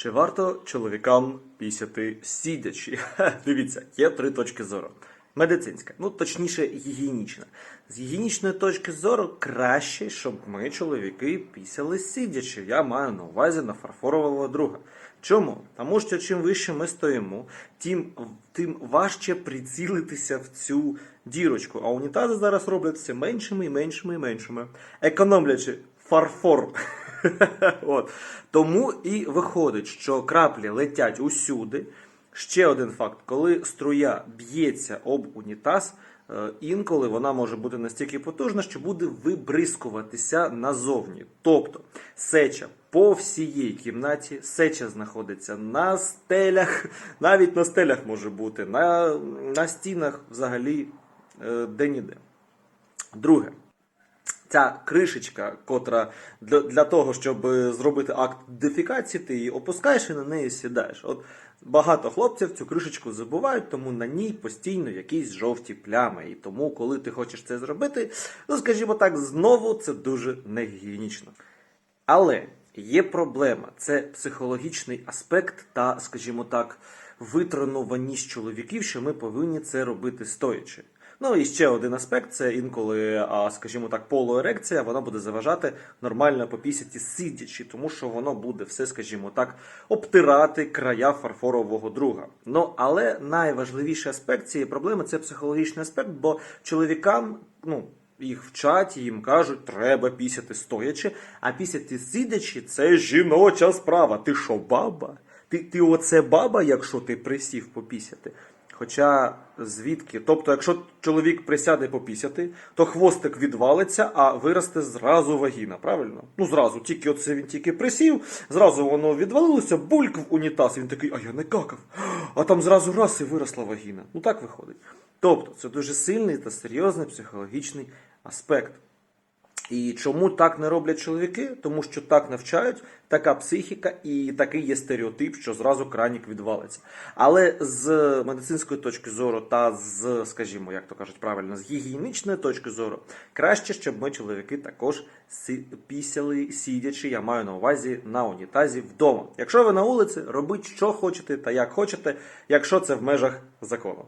Чи варто чоловікам пісяти сидячи? Дивіться, є три точки зору. Медицинська, ну точніше, гігієнічна. З гігієнічної точки зору краще, щоб ми, чоловіки, пісяли сидячи. Я маю на увазі на фарфорового друга. Чому? Тому що чим вище ми стоїмо, тим, тим важче прицілитися в цю дірочку. А унітази зараз роблять все меншими і меншими і меншими, економлячи фарфор. От. Тому і виходить, що краплі летять усюди. Ще один факт: коли струя б'ється об унітаз, е, інколи вона може бути настільки потужна, що буде вибризкуватися назовні. Тобто сеча по всієї кімнаті, сеча знаходиться на стелях, навіть на стелях може бути, на, на стінах взагалі е, де-ніде. Друге ця кришечка, котра для, для того, щоб е, зробити акт дефікації, ти її опускаєш і на неї сідаєш. От багато хлопців цю кришечку забувають, тому на ній постійно якісь жовті плями. І тому, коли ти хочеш це зробити, ну скажімо так, знову це дуже негігієнічно. Але є проблема: це психологічний аспект та, скажімо так, витренованість чоловіків, що ми повинні це робити стоячи. Ну і ще один аспект це інколи, скажімо так, полуерекція, вона буде заважати нормально попісяті сидячи, тому що воно буде все, скажімо так, обтирати края фарфорового друга. Ну але найважливіший аспект цієї проблеми це психологічний аспект, бо чоловікам, ну. Їх вчать, їм кажуть, треба пісяти стоячи, а пісяти сидячи це жіноча справа. Ти що, баба? Ти, ти оце баба, якщо ти присів попісяти? Хоча звідки? Тобто, якщо чоловік присяде попісяти, то хвостик відвалиться, а виросте зразу вагіна, правильно? Ну зразу, тільки оце він тільки присів, зразу воно відвалилося, бульк в унітаз. Він такий, а я не какав. А там зразу раз і виросла вагіна. Ну так виходить. Тобто, це дуже сильний та серйозний психологічний аспект. І чому так не роблять чоловіки? Тому що так навчають, така психіка і такий є стереотип, що зразу кранік відвалиться. Але з медицинської точки зору та з, скажімо, як то кажуть правильно, з гігієнічної точки зору, краще, щоб ми, чоловіки, також пісяли сидячи, я маю на увазі на унітазі вдома. Якщо ви на вулиці, робіть що хочете та як хочете, якщо це в межах закону.